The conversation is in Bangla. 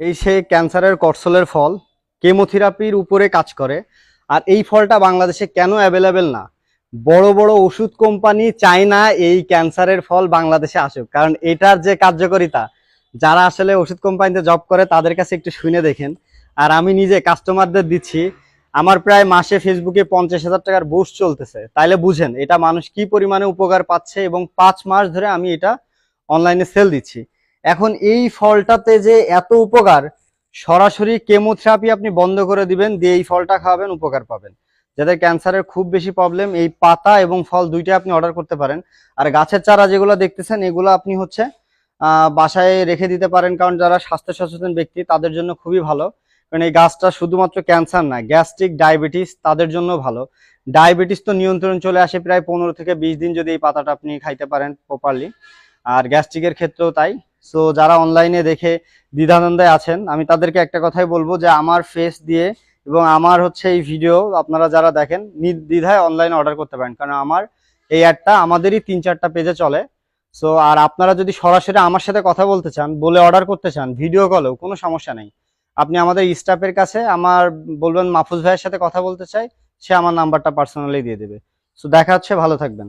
এই সে ক্যান্সারের করসলের ফল, কেমোথেরাপির উপরে কাজ করে। আর এই ফলটা বাংলাদেশে কেন অ্যাভেলেবেল না? বড় বড় ওষুধ কোম্পানি চায় না এই ক্যান্সারের ফল বাংলাদেশে আসুক। কারণ এটার যে কার্যকারিতা, যারা আসলে ওষুধ কোম্পানিতে জব করে, তাদের কাছে একটু শুনে দেখেন। আর আমি নিজে কাস্টমারদের দিচ্ছি, আমার প্রায় মাসে ফেসবুকে পঞ্চাশ হাজার টাকার বুস্ট চলতেছে। তাইলে বুঝেন, এটা মানুষ কি পরিমাণে উপকার পাচ্ছে এবং পাঁচ মাস ধরে আমি এটা অনলাইনে সেল দিচ্ছি। এখন এই ফলটাতে যে এত উপকার, সরাসরি কেমোথেরাপি আপনি বন্ধ করে দিবেন, দিয়ে এই ফলটা খাওয়াবেন, উপকার পাবেন। যাদের ক্যান্সারের খুব বেশি প্রবলেম এই পাতা এবং ফল দুইটাই আপনি অর্ডার করতে পারেন। আর গাছের চারা যেগুলো দেখতেছেন, এগুলো আপনি হচ্ছে বাসায় রেখে দিতে পারেন, কারণ যারা স্বাস্থ্য সচেতন ব্যক্তি, তাদের জন্য খুবই ভালো। কারণ এই গাছটা শুধুমাত্র ক্যান্সার না গ্যাস্ট্রিক ডায়াবেটিস তাদের জন্য ভালো। ডায়াবেটিস তো নিয়ন্ত্রণ চলে আসে প্রায় পনেরো থেকে বিশ দিন যদি এই পাতাটা আপনি খাইতে পারেন প্রপারলি আর গ্যাস্ট্রিকের ক্ষেত্রেও তাই। সো যারা অনলাইনে দেখে দ্বিধানন্দায় আছেন, আমি তাদেরকে একটা কথাই বলব যে আমার ফেস দিয়ে এবং আমার হচ্ছে এই ভিডিও আপনারা যারা দেখেন, নির্দ্বিধায় অনলাইনে অর্ডার করতে পারেন। কারণ আমার এই অ্যাডটা আমাদেরই তিন চারটা পেজে চলে। সো আর আপনারা যদি সরাসরি আমার সাথে কথা বলতে চান, বলে অর্ডার করতে চান ভিডিও কলেও কোনো সমস্যা নেই। আপনি আমাদের স্টাফের কাছে আমার বলবেন, মাহফুজ ভাইয়ের সাথে কথা বলতে চাই, সে আমার নাম্বারটা পার্সোনালি দিয়ে দেবে। সো দেখা হচ্ছে, ভালো থাকবেন।